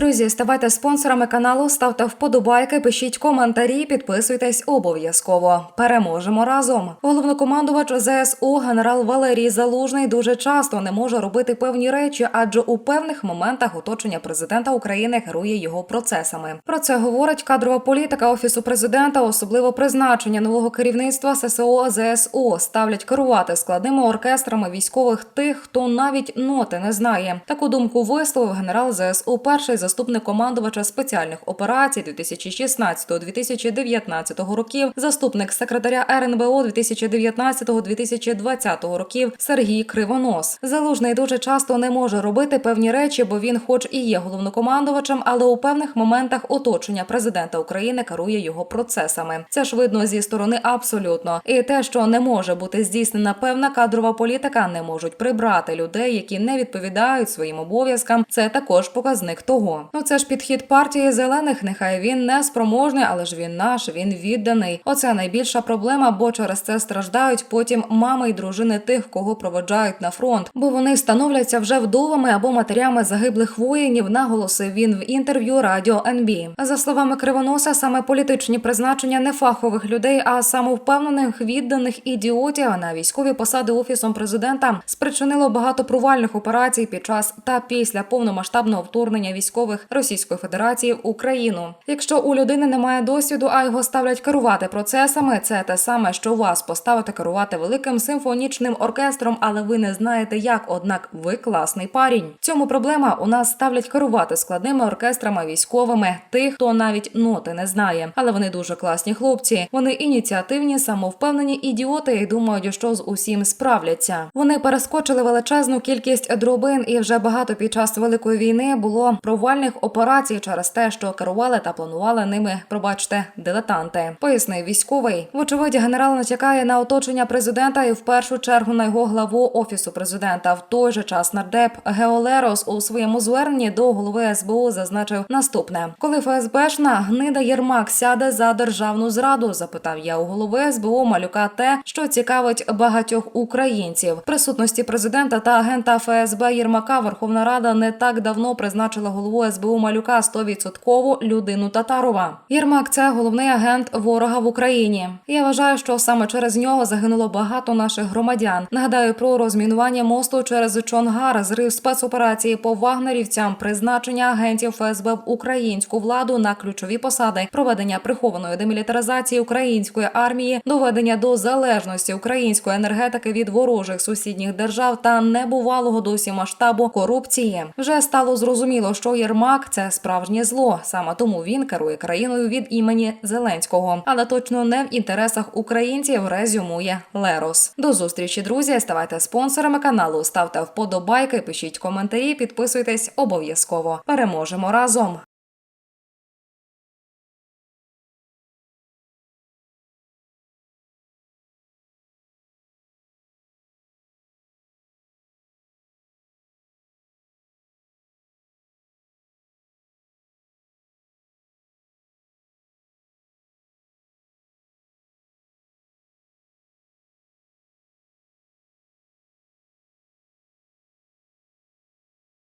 Друзі, ставайте спонсорами каналу, ставте вподобайки, пишіть коментарі, підписуйтесь обов'язково. Переможемо разом. Головнокомандувач ЗСУ генерал Валерій Залужний дуже часто не може робити певні речі, адже у певних моментах оточення президента України керує його процесами. Про це говорить кадрова політика офісу президента, особливо призначення нового керівництва ССО ЗСУ ставлять керувати складними оркестрами військових тих, хто навіть ноти не знає. Таку думку висловив генерал ЗСУ, перший заступник командувача спеціальних операцій 2016-2019 років, заступник секретаря РНБО 2019-2020 років Сергій Кривонос. Залужний дуже часто не може робити певні речі, бо він, хоч і є головнокомандувачем, але у певних моментах оточення президента України керує його процесами. Це ж видно зі сторони абсолютно. І те, що не може бути здійснена певна кадрова політика, не можуть прибрати людей, які не відповідають своїм обов'язкам. Це також показник того. Ну це ж підхід партії зелених. Нехай він не спроможний, але ж він наш, він відданий. Оце найбільша проблема, бо через це страждають потім мами й дружини тих, кого проводжають на фронт, бо вони становляться вже вдовами або матерями загиблих воїнів. Наголосив він в інтерв'ю радіо НБ. За словами Кривоноса, саме політичні призначення не фахових людей, а самовпевнених відданих ідіотів на військові посади офісом президента спричинило багато провальних операцій під час та після повномасштабного вторгнення військових Російської Федерації в Україну. Якщо у людини немає досвіду, а його ставлять керувати процесами, це те саме, що вас поставити керувати великим симфонічним оркестром, але ви не знаєте як. Однак ви класний парень. В Цьому проблема у нас ставлять керувати складними оркестрами військовими, тих, хто навіть ноти не знає. Але вони дуже класні хлопці. Вони ініціативні, самовпевнені ідіоти і думають, що з усім справляться. Вони перескочили величезну кількість дробин, і вже багато під час великої війни було провальних операцій через те, що керували та планували ними. Пробачте, дилетанти. Пояснив військовий. Вочевидь, генерал натякає на оточення президента і в першу чергу на його главу офісу президента. В той же час нардеп Геолерос у своєму зверненні до голови СБУ зазначив наступне: коли ФСБшна гнида Єрмак сяде за державну зраду, запитав я у голови СБУ малюка те, що цікавить багатьох українців. Присутності президента та агента ФСБ Єрмака Верховна Рада не так давно призначила голову СБУ малюка 100% людину Татарова. Єрмак це головний агент ворога в Україні. Я вважаю, що саме через нього загинуло багато наших громадян. Нагадаю про розмінування мосту через Чонгар, зрив спецоперації по вагнерівцям, призначення агентів ФСБ в українську владу на ключові посади, проведення прихованої демілітаризації української армії, доведення до залежності української енергетики від ворожих сусідніх держав та небувалого досі масштабу корупції. Вже стало зрозуміло, що Єрмак це справжнє зло. Саме тому він керує країною від імені Зеленського, але точно не в інтересах українців. Резюмує Лерос. До зустрічі, друзі. Ставайте спонсорами каналу, ставте вподобайки, пишіть коментарі, підписуйтесь обов'язково. Переможемо разом.